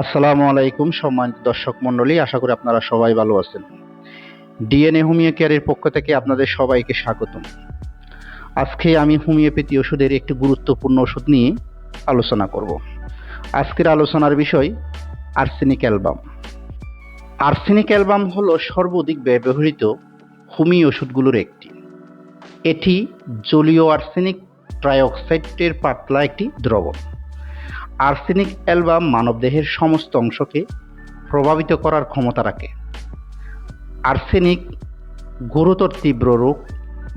আসসালামু আলাইকুম সম্মানিত দর্শক মণ্ডলী, আশা করি আপনারা সবাই ভালো আছেন। ডিএনএ হোমিও কেয়ারের পক্ষ থেকে আপনাদের সবাইকে স্বাগতম। আজকে আমি হোমিওপ্যাথি ওষুধের একটি গুরুত্বপূর্ণ ওষুধ নিয়ে আলোচনা করব। আজকের আলোচনার বিষয় আর্সেনিক অ্যালবাম। আর্সেনিক অ্যালবাম হল সর্বাধিক ব্যবহৃত হোমিও ওষুধগুলোর একটি। এটি জলীয় আর্সেনিক ট্রাইঅক্সাইডের পাতলা একটি দ্রবণ। আর্সেনিক অ্যালবাম মানবদেহের সমস্ত অংশকে প্রভাবিত করার ক্ষমতা রাখে। আর্সেনিক গুরুতর তীব্র রোগ,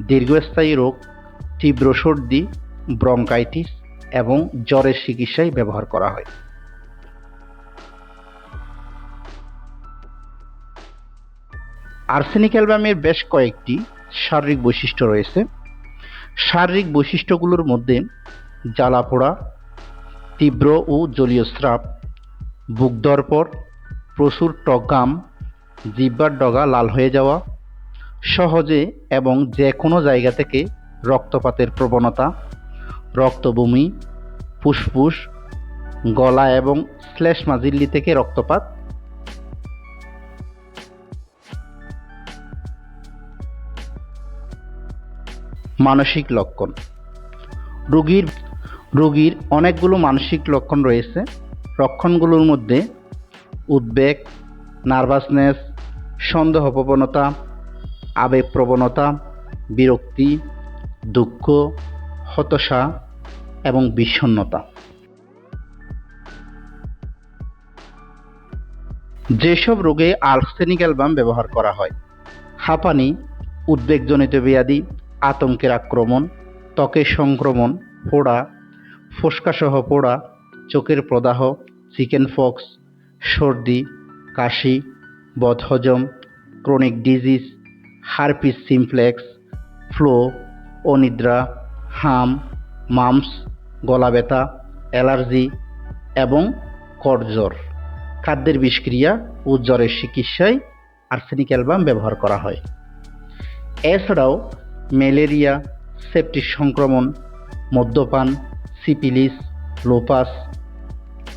দীর্ঘস্থায়ী রোগ, তীব্র সর্দি, ব্রঙ্কাইটিস এবং জ্বরের চিকিৎসায় ব্যবহার করা হয়। আর্সেনিক অ্যালবামের বেশ কয়েকটি শারীরিক বৈশিষ্ট্য রয়েছে। শারীরিক বৈশিষ্ট্যগুলোর মধ্যে জ্বালা পোড়া তীব্র ও জলীয় স্রাব বুক দরপর প্রচুর টক ঘাম জিহ্বার ডগা লাল হয়ে যাওয়া, সহজে এবং যে কোনো জায়গা থেকে রক্তপাতের প্রবণতা, রক্তবমি, ফুসফুস, গলা এবং শ্লেষ্মা মাজিল্লি থেকে রক্তপাত। মানসিক লক্ষণ, রোগীর রোগীর অনেকগুলো মানসিক লক্ষণ রয়েছে। লক্ষণগুলোর মধ্যে উদ্বেগ, নার্ভাসনেস সন্দেহ সন্দেহপ্রবণতা, আবেগপ্রবণতা, বিরক্তি, দুঃখ, হতাশা এবং বিষণ্ণতা। যেসব রোগে আর্সেনিক অ্যালবাম ব্যবহার করা হয়, হাঁপানি, উদ্বেগজনিত ব্যাধি, আতঙ্কের আক্রমণ, ত্বকের সংক্রমণ, ফোড়া ফোসকাসহ পোড়া, চোখের প্রদাহ, চিকেন ফক্স, সর্দি, কাশি, বদহজম, chronic disease, herpes simplex, flu, অনিদ্রা, হাম, মামস, গলা ব্যথা, অ্যালার্জি এবং করজ্বর খাদ্যের বিষক্রিয়া ও জ্বরের চিকিৎসায় আর্সেনিক অ্যালবাম ব্যবহার করা হয়। এছাড়াও ম্যালেরিয়া, সেপ্টিক সংক্রমণ, মদ্যপান সিপিলিস লোপাস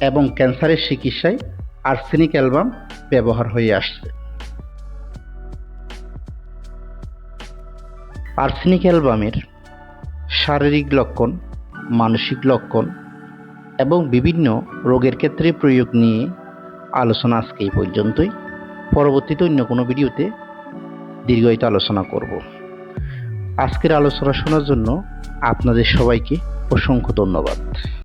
এবং ক্যান্সারের চিকিৎসায় আর্সেনিক অ্যালবাম ব্যবহার হয়ে আসছে। আর্সেনিক অ্যালবামের শারীরিক লক্ষণ, মানসিক লক্ষণ এবং বিভিন্ন রোগের ক্ষেত্রে প্রয়োগ নিয়ে আলোচনা আজকে এই পর্যন্তই। পরবর্তীতে অন্য কোনো ভিডিওতে দীর্ঘায়িত আলোচনা করব। আজকের আলোচনা শোনার জন্য আপনাদের সবাইকে অসংখ্য ধন্যবাদ।